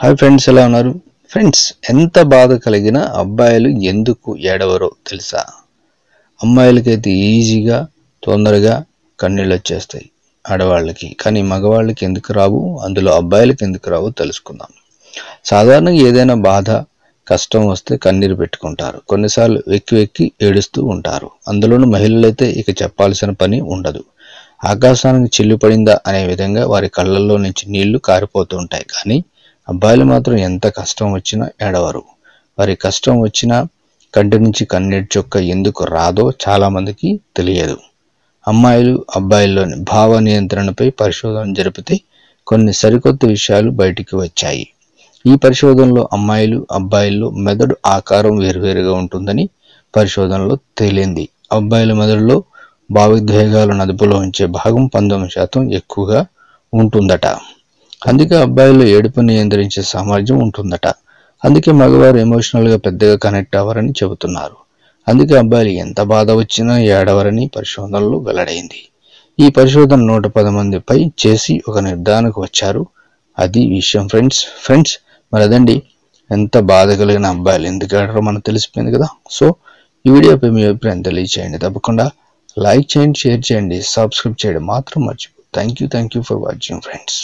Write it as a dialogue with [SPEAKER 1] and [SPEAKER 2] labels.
[SPEAKER 1] Hi friends ఎలా ఉన్నారు? Friends ఎంత బాధ కలిగినా అబ్బాయిలు ఎందుకు ఏడవరో తెలుసా? అమ్మాయిలకైతే ఈజీగా తొందరగా కన్నీళ్ళు వచ్చేస్తాయి ఆడవాళ్ళకి. కానీ మగవాళ్ళకి ఎందుకు రావు? అందులో అబ్బాయిలకి ఎందుకు రావు తెలుసుకుందాం. సాధారణంగా ఏదైనా బాధ కష్టం వస్తే కన్నీరు పెట్టుకుంటారు. కొన్నిసార్లు వెక్కి వెక్కి ఏడుస్తూ ఉంటారు. అందులోనూ మహిళలైతే ఇక చెప్పాల్సిన పని ఉండదు. ఆకాశానికి చిల్లు పడిందా అనే విధంగా వారి కళ్ళల్లో నుంచి నీళ్ళు కారిపోతూ ఉంటాయి. కానీ అబ్బాయిలు మాత్రం ఎంత కష్టం వచ్చినా ఏడవరు. వారి కష్టం వచ్చినా కంటి నుంచి కన్నీటి చొక్క ఎందుకు రాదో చాలామందికి తెలియదు. అమ్మాయిలు అబ్బాయిల్లోని భావ నియంత్రణపై పరిశోధన జరిపితే కొన్ని సరికొత్త విషయాలు బయటికి వచ్చాయి. ఈ పరిశోధనలో అమ్మాయిలు అబ్బాయిల్లో మెదడు ఆకారం వేరువేరుగా ఉంటుందని పరిశోధనలో తేలింది. అబ్బాయిల మెదడులో భావోద్వేగాలను అదుపులో ఉంచే భాగం పంతొమ్మిది శాతం ఎక్కువగా ఉంటుందట. అందుకే అబ్బాయిలు ఏడుపు నియంత్రించే సామర్థ్యం ఉంటుందట. అందుకే మగవారు ఎమోషనల్గా పెద్దగా కనెక్ట్ అవ్వరని చెబుతున్నారు. అందుకే అబ్బాయిలు ఎంత బాధ వచ్చినా ఏడవరని పరిశోధనలు వెల్లడైంది. ఈ పరిశోధన నూట పది మందిపై చేసి ఒక నిర్ధారణకు వచ్చారు. అది విషయం ఫ్రెండ్స్ ఫ్రెండ్స్ మరి అదండి ఎంత బాధ కలిగిన అబ్బాయిలు ఎందుకు ఏడరో మనకు తెలిసిపోయింది కదా. సో ఈ వీడియోపై మీ అభిప్రాయం తెలియచేయండి. తప్పకుండా లైక్ చేయండి షేర్ చేయండి సబ్స్క్రైబ్ చేయడం మాత్రం మర్చిపో thank you thank you for watching friends